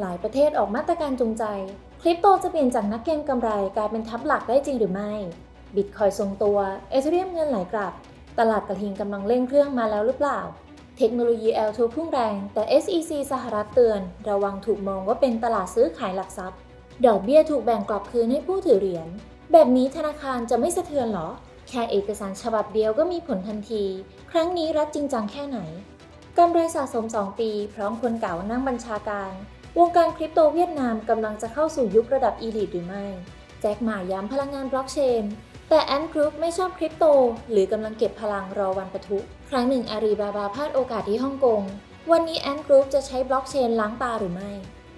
หลายประเทศออกมาตรการจูงใจ คริปโตจะเปลี่ยนจากนักเก็งกำไรกลายเป็นทับหลักได้จริงหรือไม่ บิตคอยทรงตัว เอเธเรียมเงินไหลกลับ ตลาดกระทิงกำลังเร่งเครื่องมาแล้วหรือเปล่า เทคโนโลยี L2 พุ่งแรง แต่ SEC สหรัฐเตือน ระวังถูกมองว่าเป็นตลาดซื้อขายหลักทรัพย์ ดอกเบี้ยถูกแบ่งกลับคืนให้ผู้ถือเหรียญ แบบนี้ธนาคารจะไม่สะเทือนเหรอ แค่เอกสารฉบับเดียวก็มีผลทันที ครั้งนี้รัฐจริงจังแค่ไหนกำไรสะสม 2 ปี พร้อมคนเก่านั่งบัญชาการ วงการคริปโตเวียดนามกำลังจะเข้าสู่ยุคระดับอีลิทหรือไม่ แจ็คหมาย้ำพลังงานบล็อกเชน แต่แอนกรุ๊ปไม่ชอบคริปโต หรือกำลังเก็บพลังรอวันปะทุ ครั้งหนึ่งอารีบาบาพลาดโอกาสที่ฮ่องกง วันนี้แอนกรุ๊ปจะใช้บล็อกเชนล้างตาหรือไม่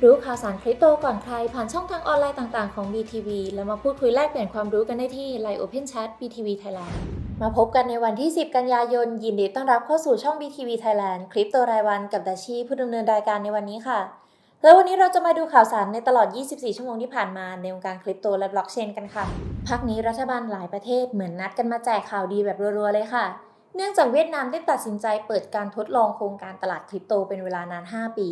รู้ข่าวสารคริปโตก่อนใครผ่านช่องทางออนไลน์ต่างๆของ BTV แล้วมาพูดคุยแลกเปลี่ยนความรู้กันได้ที่ Line Open Chat BTV Thailand มาพบกันในวันที่ 10 กันยายน ยินดีต้อนรับเข้าสู่ช่อง BTV Thailand คลิปโตรายวันกับดาชีผู้ดำเนินรายการในวันนี้ค่ะ แล้ววันนี้เราจะมาดูข่าวสารในตลอด 24 ชั่วโมงที่ผ่านมาในวงการคริปโตและบล็อกเชนกันค่ะ พักนี้รัฐบาลหลายประเทศเหมือนนัดกันมาแจกข่าวดีแบบรัวๆเลยค่ะ เนื่องจากเวียดนามได้ตัดสินใจเปิดการทดลองโครงการตลาดคริปโตเป็นเวลานาน 5 ปี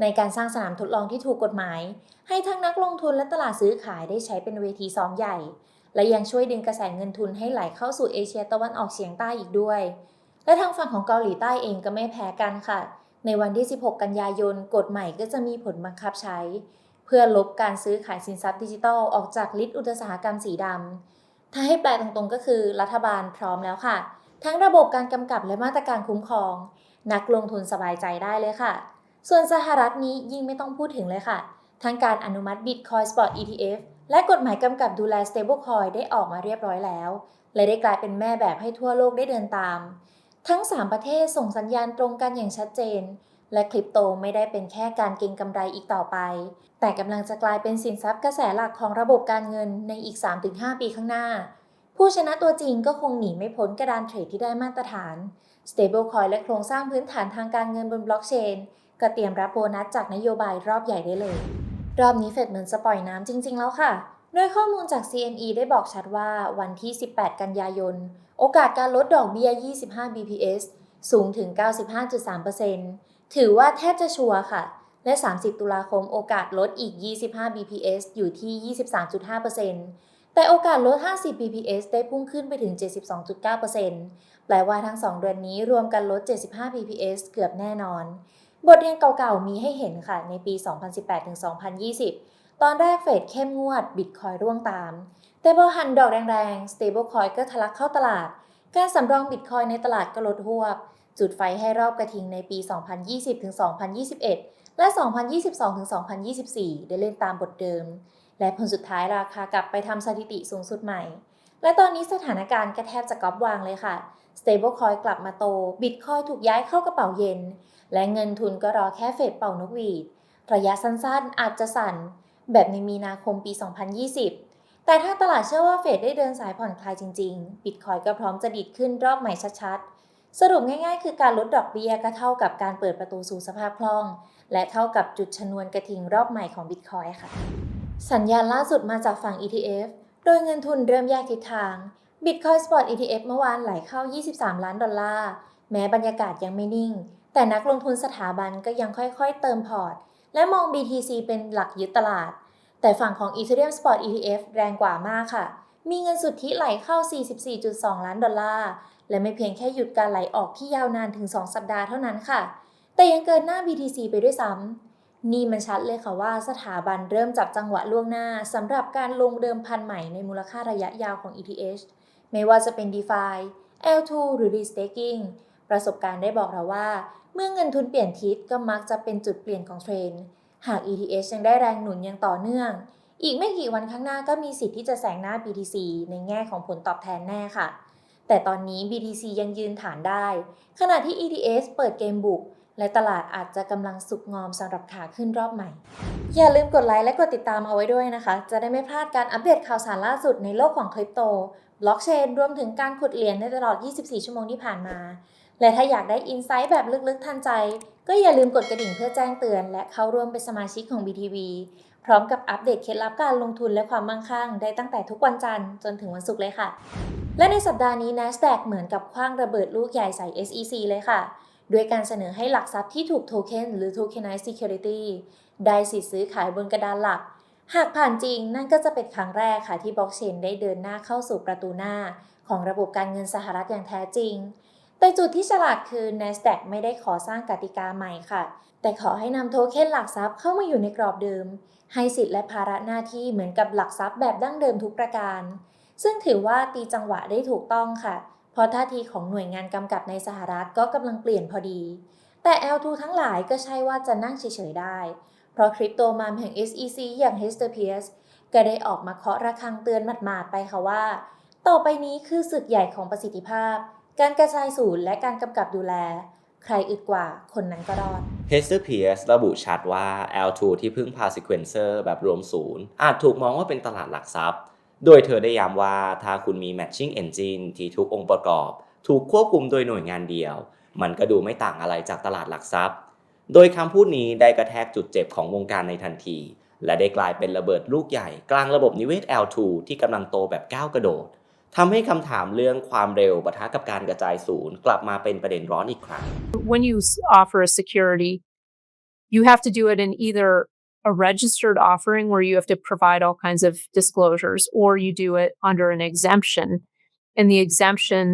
ในการสร้างสนามทดลองที่ถูกกฎหมาย ให้ทั้งนักลงทุนและตลาดซื้อขายได้ใช้เป็นเวทีซ้อมใหญ่ และยังช่วยดึงกระแสเงินทุนให้ไหลเข้าสู่เอเชียตะวันออกเฉียงใต้อีกด้วย และทางฝั่งของเกาหลีใต้เองก็ไม่แพ้กันค่ะ ในวันที่ 16 กันยายน กฎใหม่ก็จะมีผลบังคับใช้ เพื่อลบการซื้อขายสินทรัพย์ดิจิทัลออกจากลิสต์อุตสาหกรรมสีดำ ถ้าให้แปลตรงๆก็คือรัฐบาลพร้อมแล้วค่ะ ทั้งระบบการกำกับและมาตรการคุ้มครอง นักลงทุนสบายใจได้เลยค่ะ ส่วนสหรัฐนี้ยิ่งไม่ต้องพูดถึงเลยค่ะ ทั้งการอนุมัติ Bitcoin Spot ETF และกฎหมายกำกับดูแล Stablecoin ได้ออกมาเรียบร้อยแล้ว และได้กลายเป็นแม่แบบให้ทั่วโลกได้เดินตาม ทั้ง 3 ประเทศส่งสัญญาณตรงกันอย่างชัดเจน และคริปโตไม่ได้เป็นแค่การเก็งกำไรอีกต่อไป แต่กำลังจะกลายเป็นสินทรัพย์กระแสหลักของระบบการเงินในอีก 3-5 ปีข้างหน้า ผู้ชนะตัวจริงก็คงหนีไม่พ้นกระดานเทรดที่ได้มาตรฐาน Stablecoin และโครงสร้างพื้นฐานทางการเงินบนบล็อกเชนก็เตรียมรับโบนัสจากนโยบายรอบใหญ่ได้เลย รอบนี้เฟดเหมือนจะปล่อยน้ำจริง ๆ แล้วค่ะ โดยข้อมูลจาก CME ได้บอกชัดว่าวันที่ 18 กันยายน โอกาสการลดดอกเบี้ย 25 BPS สูงถึง 95.3%ถือว่าแทบจะชัวร์ค่ะ และ 30 ตุลาคมโอกาสลดอีก 25 BPS อยู่ที่ 23.5%แต่โอกาสลด 50 BPS ได้พุ่งขึ้นไปถึง 72.9%แปลว่าทั้ง 2 เดือนนี้รวมกันลด 75 BPS เกือบแน่นอน บทเรียนเก่าๆ มีให้เห็นค่ะ ในปี 2018-2020 ตอนแรกเฟดเข้มงวด บิตคอยร่วงตาม แต่พอหันดอกแรงๆ stablecoin ก็ทะลักเข้าตลาด การสำรองบิตคอยในตลาดก็ลดหวบ จุดไฟให้รอบกระทิงในปี 2020-2021 และ 2022-2024 ได้เล่นตามบทเดิม และผลสุดท้ายราคากลับไปทำสถิติสูงสุดใหม่ และตอนนี้สถานการณ์ก็แทบจะก๊อปวางเลยค่ะ stablecoin กลับมาโต bitcoin ถูกย้ายเข้ากระเป๋าเย็น และเงินทุนก็รอแค่เฟดเป่านกหวีด ระยะสั้นๆอาจจะสั่น แบบในมีนาคมปี 2020 แต่ถ้าตลาดเชื่อว่าเฟดได้เดินสายผ่อนคลายจริงๆ บิตคอยก็พร้อมจะดีดขึ้นรอบใหม่ชัดๆ สรุปง่ายๆ คือการลดดอกเบี้ยก็เท่ากับการเปิดประตูสู่สภาพคล่อง และเท่ากับจุดชนวนกระทิงรอบใหม่ของบิตคอยค่ะ สัญญาณล่าสุดมาจากฝั่ง ETF โดยเงินทุนเริ่มแยกทิศทาง Bitcoin Spot ETF เมื่อวานไหลเข้า 23 ล้านดอลลาร์ แม้บรรยากาศยังไม่นิ่ง แต่นักลงทุนสถาบันก็ยังค่อยๆ เติมพอร์ต และมอง BTC เป็นหลักยึดตลาด แต่ฝั่งของ Ethereum Spot ETF แรงกว่ามากค่ะ มีเงินสุทธิไหลเข้า 44.2 ล้านดอลลาร์ และไม่เพียงแค่หยุดการไหลออกที่ยาวนานถึง 2 สัปดาห์เท่านั้นค่ะ แต่ยังเกินหน้า BTC ไปด้วยซ้ำ นี่มันชัดเลยค่ะว่าสถาบันเริ่มจับจังหวะล่วงหน้าสำหรับการลงเดิมพันใหม่ในมูลค่าระยะยาวของ ETH ไม่ว่าจะเป็น DeFi L2 หรือ Restaking ประสบการณ์ได้บอกเราว่า เมื่อเงินทุนเปลี่ยนทิศก็มักจะเป็นจุดเปลี่ยนของเทรนด์ หาก ETH ยังได้แรงหนุนอย่างต่อเนื่อง อีกไม่กี่วันข้างหน้าก็มีสิทธิ์ที่จะแซงหน้า BTC ในแง่ของผลตอบแทนแน่ค่ะ แต่ตอนนี้ BTC ยังยืนฐานได้ ขณะที่ ETH เปิดเกมบุก และตลาดอาจจะกำลังสุกงอมสำหรับขาขึ้นรอบใหม่ อย่าลืมกดไลค์และกดติดตามเอาไว้ด้วยนะคะ จะได้ไม่พลาดการอัปเดตข่าวสารล่าสุดในโลกของคริปโตบล็อกเชนรวมถึงการขุดเหรียญในตลอด 24 ชั่วโมงที่ผ่านมา และถ้าอยากได้อินไซต์แบบลึกๆทันใจ ก็อย่าลืมกดกระดิ่งเพื่อแจ้งเตือน และเข้าร่วมเป็นสมาชิกของ BTV พร้อมกับอัปเดตเคล็ดลับการลงทุนและความมั่งคั่ง ได้ตั้งแต่ทุกวันจันทร์จนถึงวันศุกร์เลยค่ะ และในสัปดาห์นี้ NASDAQ เหมือนกับคว้างระเบิดลูกใหญ่ใส่ SEC เลยค่ะ ด้วยการเสนอให้หลักทรัพย์ที่ถูกโทเค็นหรือ Tokenized Security ได้สิทธิ์ซื้อขายบนกระดานหลัก หากผ่านจริงนั่นก็จะเป็นครั้งแรกค่ะที่บล็อกเชนได้เดินหน้าเข้าสู่ประตูหน้า ของระบบการเงินสหรัฐอย่างแท้จริง แต่จุดที่ฉลาดคือ NASDAQ ไม่ได้ขอสร้างกติกาใหม่ค่ะ แต่ขอให้นำโทเค็นหลักทรัพย์เข้ามาอยู่ในกรอบเดิม ให้สิทธิ์และภาระหน้าที่เหมือนกับหลักทรัพย์แบบดั้งเดิมทุกประการ ซึ่งถือว่าตีจังหวะได้ถูกต้องค่ะ เพราะท่าทีของหน่วยงานกำกับในสหรัฐก็กำลังเปลี่ยนพอดี แต่ L2 ทั้งหลายก็ใช่ว่าจะนั่งเฉยๆได้ เพราะคริปโตมามแห่ง SEC อย่าง Hester Pierce ก็ได้ออกมาเคาะระฆังเตือนหมาดๆไปค่ะว่า ต่อไปนี้คือศึกใหญ่ของประสิทธิภาพ การกระจายศูนย์และการกำกับดูแล ใครอึดกว่าคนนั้นก็รอด Hester Pierce ระบุชัดว่า L2 ที่พึ่งพา sequencer แบบรวมศูนย์อาจถูกมองว่าเป็นตลาดหลักทรัพย์ โดยเธอได้ย้ำว่าถ้าคุณมี matching engine ที่ทุกองค์ประกอบ ถูกควบคุมโดยหน่วยงานเดียว มันก็ดูไม่ต่างอะไรจากตลาดหลักทรัพย์ โดยคำพูดนี้ได้กระแทกจุดเจ็บของวงการในทันที และได้กลายเป็นระเบิดลูกใหญ่ กลางระบบนิเวศ L2 ที่กำลังโตแบบก้าวกระโดด ทำให้คำถามเรื่องความเร็วปะทะกับการกระจายศูนย์ กลับมาเป็นประเด็นร้อนอีกครั้ง when you s- offer a security, you have to do it in either a registered offering where you have to provide all kinds of disclosures, or you do it under an exemption. And the exemption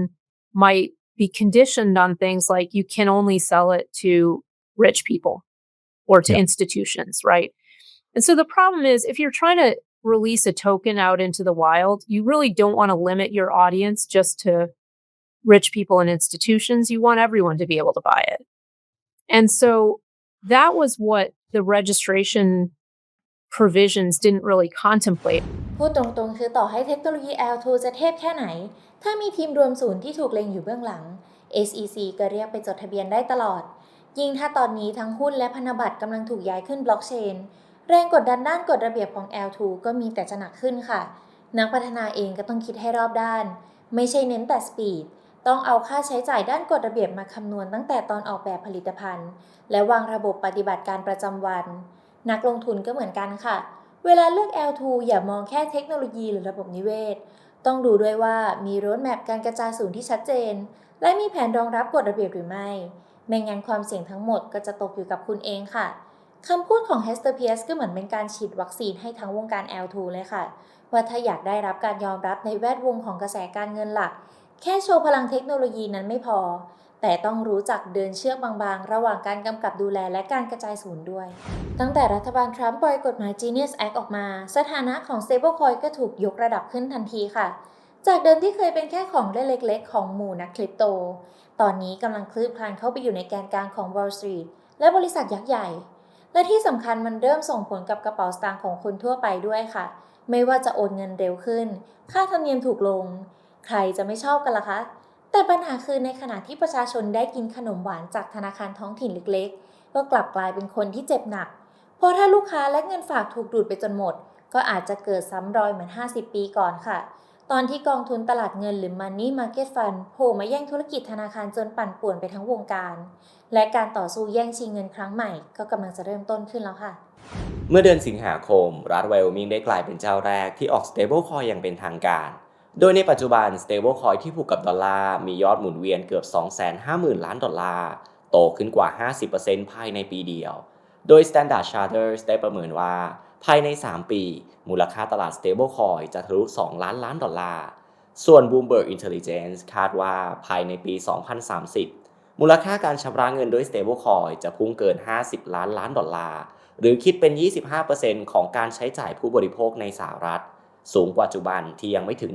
might be conditioned on things like you can only sell it to rich people or to Yeah. institutions, right? And so the problem is if you're trying to release a token out into the wild, you really don't want to limit your audience just to rich people and institutions. You want everyone to be able to buy it. And so that was what the registration provisions didn't really contemplate. พูดตรงๆ คือต่อให้เทคโนโลยี L2 จะเทพแค่ไหน ถ้ามีทีมรวมศูนย์ที่ถูกเล็งอยู่เบื้องหลัง SEC ก็เรียกไปจดทะเบียนได้ตลอด ยิ่งถ้าตอนนี้ทั้งหุ้นและพันธบัตรกำลังถูกย้ายขึ้นบล็อกเชน แรงกดดันด้านกฎระเบียบของ L2 ก็มีแต่จะหนักขึ้นค่ะ นักพัฒนาเองก็ต้องคิดให้รอบด้าน ไม่ใช่เน้นแต่สปีด ต้องเอาค่าใช้จ่ายด้านกฎระเบียบมาคำนวณตั้งแต่ตอนออกแบบผลิตภัณฑ์ และวางระบบปฏิบัติการประจำวัน นักลงทุนก็เหมือนกันค่ะ เวลาเลือก L2 อย่ามองแค่เทคโนโลยีหรือระบบนิเวศ ต้องดูด้วยว่ามีรถแมพการกระจายศูนย์ที่ชัดเจน และมีแผนรองรับกฎระเบียบหรือไม่ ไม่งั้นความเสี่ยงทั้งหมดก็จะตกอยู่กับคุณเองค่ะ คำพูดของ Hester Pierce ก็เหมือนเป็นการฉีดวัคซีนให้ทั้งวงการ L2 เลยค่ะ ว่าถ้าอยากได้รับการยอมรับในแวดวงของกระแสการเงินหลัก แค่โชว์พลังเทคโนโลยีนั้นไม่พอ แต่ต้องรู้จักเดินเชือกบางๆ ระหว่างการกำกับดูแลและการกระจายศูนย์ด้วย ตั้งแต่รัฐบาลทรัมป์ปล่อยกฎหมาย Genius Act ออกมา สถานะของ stablecoin ก็ถูกยกระดับขึ้นทันทีค่ะ จากเดิมที่เคยเป็นแค่ของเล่นเล็ก ๆ ของหมู่นักคริปโต ตอนนี้กำลังคลืบคลานเข้าไปอยู่ในแกนกลางของ Wall Street และบริษัทยักษ์ใหญ่ และที่สำคัญมันเริ่มส่งผลกับกระเป๋าสตางค์ของคนทั่วไปด้วยค่ะ ไม่ว่าจะโอนเงินเร็วขึ้น ค่าธรรมเนียมถูกลง ใครจะไม่ชอบกันล่ะคะ แต่ปัญหาคือในขณะที่ประชาชนได้กินขนมหวานจากธนาคารท้องถิ่นเล็กๆ ก็กลับกลายเป็นคนที่เจ็บหนัก เพราะถ้าลูกค้าและเงินฝากถูกดูดไปจนหมด ก็อาจจะเกิดซ้ำรอยเหมือน 50 ปีก่อนค่ะ ตอนที่กองทุนตลาดเงินหรือ Money Market Fund โผล่มาแย่งธุรกิจธนาคารจนปั่นป่วนไปทั้งวงการ และการต่อสู้แย่งชิงเงินครั้งใหม่ ก็กำลังจะเริ่มต้นขึ้นแล้วค่ะ เมื่อเดือนสิงหาคม รัฐไวโอมิงได้กลายเป็นเจ้าแรกที่ออก stablecoin อย่างเป็นทางการ โดยในปัจจุบัน stablecoin ที่ผูกกับดอลลาร์มียอดหมุนเวียนเกือบ 250,000 ล้านดอลลาร์โตขึ้นกว่า 50%ภายในปีเดียว โดย Standard Charter ได้ประเมินว่า ภายใน 3 ปี มูลค่าตลาด stablecoin จะทะลุ 2 ล้านล้านดอลลาร์ ส่วน Bloomberg Intelligence คาดว่าภายในปี 2030 มูลค่าการชำระเงินด้วย stablecoin จะพุ่งเกิน 50 ล้านล้านดอลลาร์ หรือคิดเป็น 25%ของการใช้จ่ายผู้บริโภคในสหรัฐ สูงกว่าปัจจุบันที่ยังไม่ถึง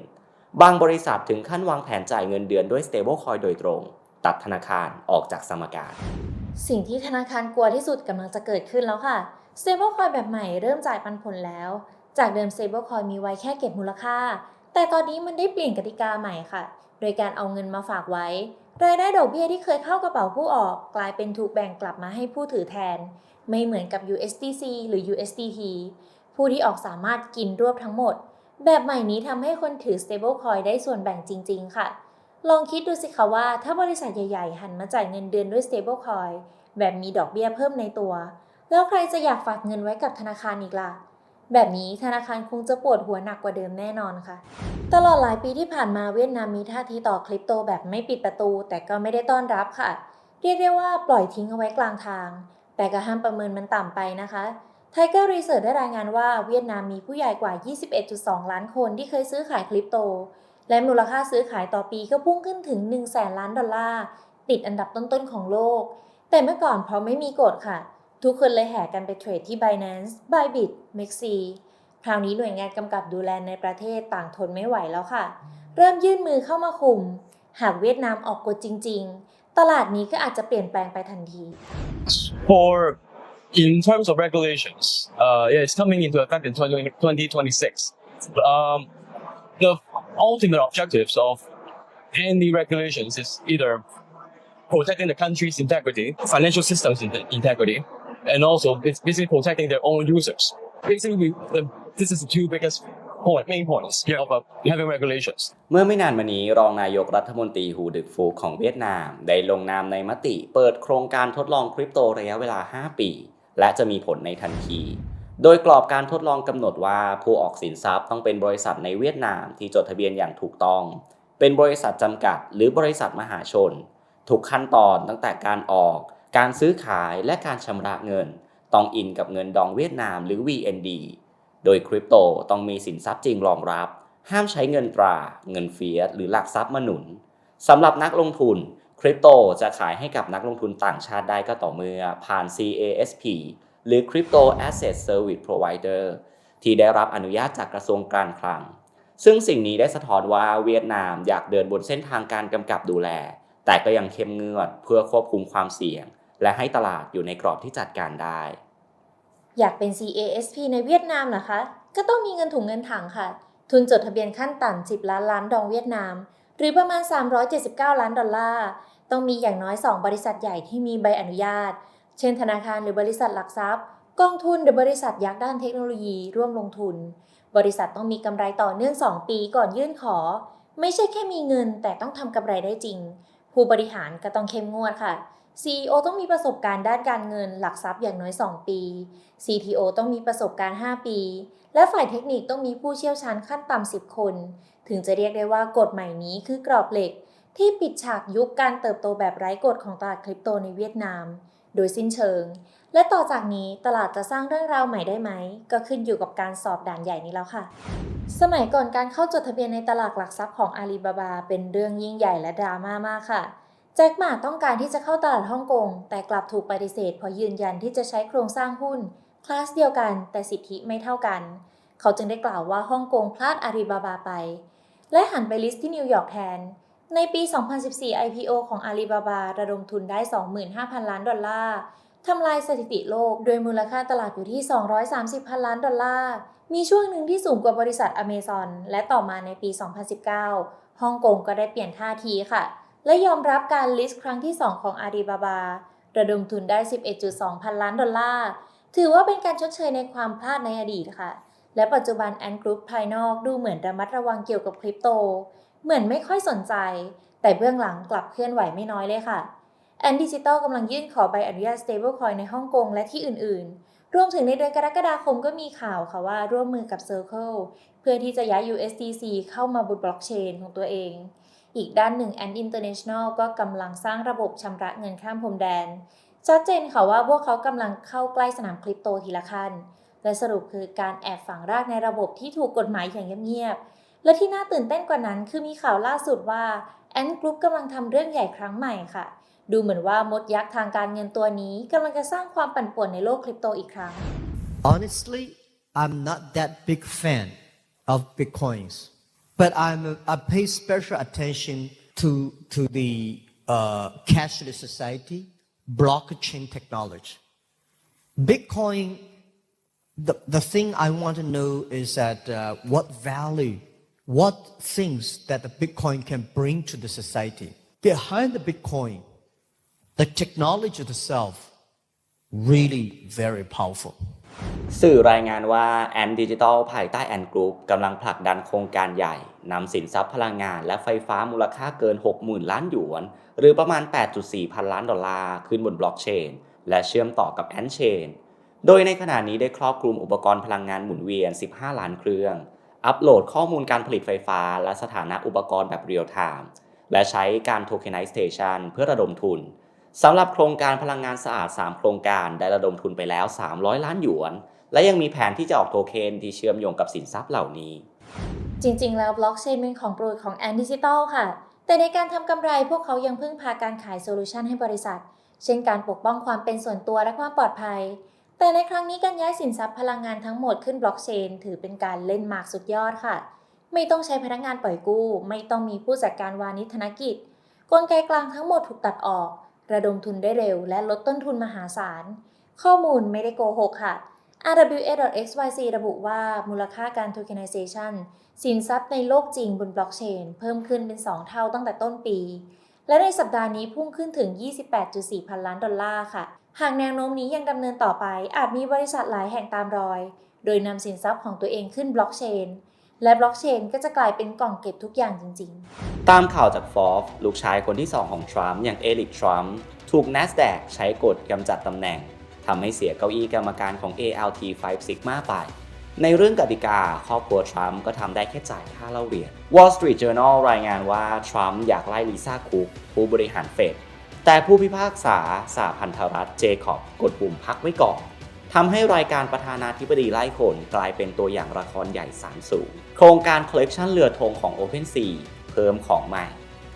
1%บางบริษัทถึงขั้นวางแผนจ่ายเงินเดือนด้วย stablecoin โดยตรง ตัดธนาคารออกจากสมการ สิ่งที่ธนาคารกลัวที่สุดกำลังจะเกิดขึ้นแล้วค่ะ stablecoin แบบใหม่เริ่มจ่ายปันผลแล้ว จากเดิม stablecoin มีไว้แค่เก็บมูลค่า แต่ตอนนี้มันได้เปลี่ยนกติกาใหม่ค่ะ โดยการเอาเงินมาฝากไว้ รายได้ดอกเบี้ยที่เคยเข้ากระเป๋าผู้ออก กลายเป็นถูกแบ่งกลับมาให้ผู้ถือแทน ไม่เหมือนกับ USDC หรือ USDT ผู้ที่ออกสามารถกินรวบทั้งหมด แบบใหม่นี้ทำให้คนถือ stablecoin ได้ส่วนแบ่งจริง ๆ ค่ะ ลองคิดดูสิคะว่าถ้าบริษัทใหญ่ ๆ หันมาจ่ายเงินเดือนด้วย stablecoin แบบมีดอกเบี้ยเพิ่มในตัว แล้วใครจะอยากฝากเงินไว้กับธนาคารอีกล่ะ แบบนี้ธนาคารคงจะปวดหัวหนักกว่าเดิมแน่นอนค่ะ ตลอดหลายปีที่ผ่านมาเวียดนามมีท่าทีต่อคริปโตแบบไม่ปิดประตู แต่ก็ไม่ได้ต้อนรับค่ะ เรียกได้ว่าปล่อยทิ้งเอาไว้กลางทาง แต่ก็ห้ามประเมินมันต่ำไปนะคะไทเกอร์รีเสิร์ชได้รายงานว่าเวียดนามมีผู้ใหญ่กว่า 21.2 ล้านคนที่เคยซื้อขายคริปโต และมูลค่าซื้อขายต่อปีก็พุ่งขึ้นถึง1แสนล้านดอลลาร์ ติดอันดับต้นๆของโลก แต่เมื่อก่อนเพราะไม่มีกฎค่ะ ทุกคนเลยแห่กันไปเทรดที่ Binance, Bybit, Mexi คราวนี้หน่วยงานกำกับดูแลในประเทศต่างทนไม่ไหวแล้วค่ะ เริ่มยื่นมือเข้ามาคุม หากเวียดนามออกกฎจริง ๆ ตลาดนี้ก็อาจจะเปลี่ยนแปลงไปทันที For in terms of regulations, uh, yeah, it's coming into effect in 2026. Um, the ultimate objectives of any regulations is either protecting the country's integrity, financial systems integrity, and also it's basically protecting their own users. Basically, we, the, this is the two biggest point, main points of uh, having regulations. เมื่อไม่นานมานี้รองนายกรัฐมนตรีฮูดึกฟูของเวียดนาม ได้ลงนามในมติ เปิดโครงการทดลองคริปโตระยะเวลา 5 ปี และจะมีผลในทันที โดยกรอบการทดลองกำหนดว่าผู้ออกสินทรัพย์ต้องเป็นบริษัทในเวียดนามที่จดทะเบียนอย่างถูกต้อง เป็นบริษัทจำกัด หรือบริษัทมหาชน ทุกขั้นตอนตั้งแต่การออก การซื้อขายและการชำระเงิน ต้องอินกับเงินดองเวียดนามหรือ VND โดยคริปโตต้องมีสินทรัพย์จริงรองรับ ห้ามใช้เงินตรา เงินเฟียสหรือหลักทรัพย์มาหนุนสำหรับนักลงทุนคริปโตจะขายให้กับนักลงทุนต่างชาติได้ก็ต่อเมื่อผ่าน CASP หรือ Crypto Asset Service Provider ที่ได้รับอนุญาตจากกระทรวงการคลัง ซึ่งสิ่งนี้ได้สะท้อนว่าเวียดนามอยากเดินบนเส้นทางการกำกับดูแล แต่ก็ยังเข้มงวดเพื่อควบคุมความเสี่ยง และให้ตลาดอยู่ในกรอบที่จัดการได้ อยากเป็น CASP ในเวียดนามนะคะ ก็ต้องมีเงินถุงเงินถังค่ะ ทุนจดทะเบียนขั้นต่ำ10 ล้านล้านดองเวียดนาม หรือประมาณ 379 ล้านดอลลาร์ ต้องมีอย่างน้อย 2 บริษัทใหญ่ที่มีใบอนุญาต เช่นธนาคารหรือบริษัทหลักทรัพย์กองทุนหรือบริษัทยักษ์ด้านเทคโนโลยีร่วมลงทุน บริษัทต้องมีกำไรต่อเนื่อง 2 ปีก่อนยื่นขอ ไม่ใช่แค่มีเงินแต่ต้องทำกำไรได้จริง ผู้บริหารก็ต้องเข้มงวดค่ะ CEO ต้องมีประสบการณ์ด้านการเงินหลักทรัพย์อย่างน้อย 2 ปี CTO ต้องมีประสบการณ์ 5 ปี และฝ่ายเทคนิคต้องมีผู้เชี่ยวชาญขั้นต่ำ 10 คน ถึงจะเรียกได้ว่ากฎใหม่นี้คือกรอบเหล็ก ที่ปิดฉากยุคการเติบโตแบบไร้กฎของตลาดคริปโตในเวียดนาม โดยสิ้นเชิง และต่อจากนี้ตลาดจะสร้างเรื่องราวใหม่ได้ไหม ก็ขึ้นอยู่กับการสอบด่านใหญ่นี้แล้วค่ะสมัยก่อนการเข้าจดทะเบียนในตลาดหลักทรัพย์ของอาลีบาบาเป็นเรื่องยิ่งใหญ่และดราม่ามากค่ะ จ็คหมาต้องการที่จะเข้าตลาดฮ่องกง แต่กลับถูกปฏิเสธเพราะยืนยันที่จะใช้โครงสร้างหุ้น คลาสเดียวกันแต่สิทธิไม่เท่ากัน เขาจึงได้กล่าวว่าฮ่องกงพลาดอาลีบาบาไป และหันไปลิสต์ที่นิวยอร์กแทน ในปี 2014 IPO ของอาลีบาบาระดมทุนได้ 25,000 ล้านดอลลาร์ทำลายสถิติโลก โดยมูลค่าตลาดอยู่ที่ 230 พันล้านดอลลาร์ มีช่วงหนึ่งที่สูงกว่าบริษัทอเมซอนและต่อมาในปี 2019 ฮ่องกงก็ได้เปลี่ยนท่าทีค่ะ และยอมรับการลิสต์ครั้งที่ 2 ของอาลีบาบา ระดมทุนได้ 11.2 พันล้านดอลลาร์ ถือว่าเป็นการชดเชยในความพลาดในอดีตค่ะ และปัจจุบันแอนกรุ๊ปภายนอกดูเหมือนระมัดระวังเกี่ยวกับคริปโต เหมือนไม่ค่อยสนใจ แต่เบื้องหลังกลับเคลื่อนไหวไม่น้อยเลยค่ะแอนดิจิตอลกำลังยื่นขอใบอนุญาต stablecoin ในฮ่องกงและที่อื่น ๆ รวมถึงในเดือนกรกฎาคมก็มีข่าวค่ะว่าร่วมมือกับ Circle เพื่อที่จะย้าย USDC เข้ามาบนบล็อกเชนของตัวเอง อีกด้านหนึ่ง Ant International ก็กำลังสร้างระบบชำระเงินข้ามพรมแดน ชัดเจนค่ะว่าพวกเขากำลังเข้าใกล้สนามคริปโตทีละขั้น และสรุปคือการแอบฝังรากในระบบที่ถูกกฎหมายอย่างเงียบๆ และที่น่าตื่นเต้นกว่านั้นคือมีข่าวล่าสุดว่า Ant Group กำลังทำเรื่องใหญ่ครั้งใหม่ค่ะดูเหมือนว่ามดยักษ์ทางการเงินตัวนี้กำลังจะสร้างความปั่นป่วนในโลกคริปโตอีกครั้ง Honestly, I'm not that big fan of bitcoins, but I'm I pay special attention to to the uh, cashless society, blockchain technology. Bitcoin. The, the thing I want to know is that uh, what value, what things that the Bitcoin can bring to the society. Behind the Bitcoin, the technology itself, really very powerful. สื่อรายงานว่าแอนดิจิตอลภายใต้แอนกรุ๊ปกำลังผลักดันโครงการใหญ่นำสินทรัพย์พลังงานและไฟฟ้ามูลค่าเกิน 60,000 ล้านหยวน หรือประมาณ 8.4 พันล้านดอลลาร์ขึ้นบนบล็อกเชน และเชื่อมต่อกับแอนเชน โดยในขณะนี้ได้ครอบคลุมอุปกรณ์พลังงานหมุนเวียน 15 ล้านเครื่อง อัปโหลดข้อมูลการผลิตไฟฟ้า และสถานะอุปกรณ์แบบเรียลไทม์และใช้การโทเคนไน z ์เ t ชันเพื่อระดมทุนสำหรับโครงการพลังงานสะอาด 3 โครงการได้ระดมทุนไปแล้ว 300 ล้านหยวน และยังมีแผนที่จะออกโทเค็นที่เชื่อมโยงกับสินทรัพย์เหล่านี้ จริง ๆ แล้วบล็อกเชนเป็นของโปรดของแอนดิจิตอลค่ะ แต่ในการทำกำไรพวกเขายังพึ่งพาการขายโซลูชันให้บริษัท เช่นการปกป้องความเป็นส่วนตัวและความปลอดภัย แต่ในครั้งนี้การย้ายสินทรัพย์พลังงานทั้งหมดขึ้นบล็อกเชนถือเป็นการเล่นหมากสุดยอดค่ะ ไม่ต้องใช้พนักงานปล่อยกู้ ไม่ต้องมีผู้จัดการวานิธนกิจ กลไกกลางทั้งหมดถูกตัดออก ระดมทุนได้เร็ว และลดต้นทุนมหาศาล ข้อมูลไม่ได้โกหกค่ะ RWA.xyz ระบุว่ามูลค่าการ tokenization สินทรัพย์ในโลกจริงบนบล็อกเชน เพิ่มขึ้นเป็น 2 เท่าตั้งแต่ต้นปี และในสัปดาห์นี้พุ่งขึ้นถึง 28.4 พันล้านดอลลาร์ค่ะ หากแนวโน้มนี้ยังดำเนินต่อไป อาจมีบริษัทหลายแห่งตามรอย โดยนำสินทรัพย์ของตัวเองขึ้นบล็อกเชน และบล็อกเชนก็จะกลายเป็นกล่องเก็บทุกอย่างจริง ๆ ตามข่าวจากฟอร์ลูกชายคนที่ 2 ของทรัมป์อย่างเอริกทรัมป์ถูก NASDAQ ใช้กฎกำจัดตำแหน่ง ทำให้เสียเก้าอี้กรรมการของ ALT 5 Sigma ไป ในเรื่องกติกาครอบครัวทรัมป์ก็ทำได้แค่จ่ายค่าเล่าเรียน Wall Street Journal รายงานว่าทรัมป์อยากไล่ลิซ่าคุกผู้บริหารเฟดแต่ผู้พิพากษาสาพันธรัฐเจคอบกดปุ่มพักไว้ก่อนทำให้รายการประธานาธิบดีไล่คนกลายเป็นตัวอย่างละครใหญ่สามสูงโครงการคอลเลกชันเรือธงของ OpenSea เพิ่มของใหม่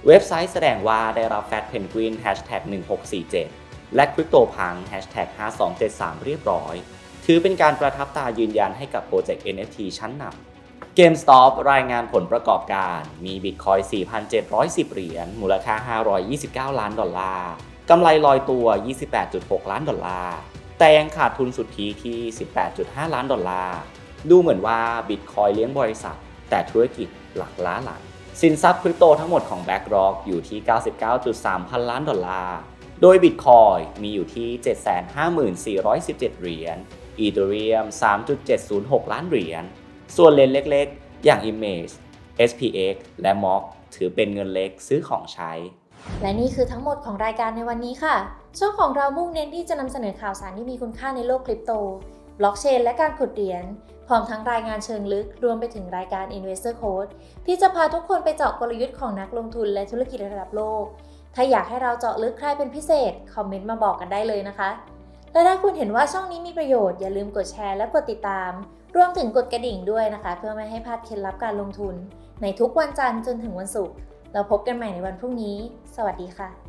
เว็บไซต์แสดงว่าได้รับ Fat Penguin Hashtag 1647 และ CryptoPunk Hashtag 5273 เรียบร้อย ถือเป็นการประทับตายืนยันให้กับโปรเจกต์ NFT ชั้นนำ GameStop รายงานผลประกอบการ มี Bitcoin 4,710 เหรียญ มูลค่า 529 ล้านดอลลาร์ กำไรลอยตัว 28.6 ล้านดอลลาร์ แต่ยังขาดทุนสุทธิที่ 18.5 ล้านดอลลาร์ ดูเหมือนว่า Bitcoin เลี้ยงบริษัท แต่ธุรกิจหลักล้านหลัง สินทรัพย์คริปโตทั้งหมดของ BlackRock อยู่ที่ 99.3 พันล้านดอลลาร์ โดย Bitcoin มีอยู่ที่ 754,417 เหรียญ Ethereum 3.706 ล้านเหรียญ ส่วนเลนเล็กๆ อย่าง Image SPX และ Mock ถือเป็นเงินเล็กซื้อของใช้ และนี่คือทั้งหมดของรายการในวันนี้ค่ะ ช่องของเรามุ่งเน้นที่จะนำเสนอข่าวสารที่มีคุณค่าในโลกคริปโต บล็อกเชน และการขุดเหรียญ พร้อมทั้งรายงานเชิงลึก รวมไปถึงรายการ Investor Code ที่จะพาทุกคนไปเจาะกลยุทธ์ของนักลงทุนและธุรกิจระดับโลก ถ้าอยากให้เราเจาะลึกใครเป็นพิเศษ คอมเมนต์มาบอกกันได้เลยนะคะ และถ้าคุณเห็นว่าช่องนี้มีประโยชน์อย่าลืมกดแชร์และกดติดตาม รวมถึงกดกระดิ่งด้วยนะคะ เพื่อไม่ให้พลาดเคล็ดลับการลงทุน ในทุกวันจันทร์จนถึงวันศุกร์เราพบกันใหม่ในวันพรุ่งนี้ สวัสดีค่ะ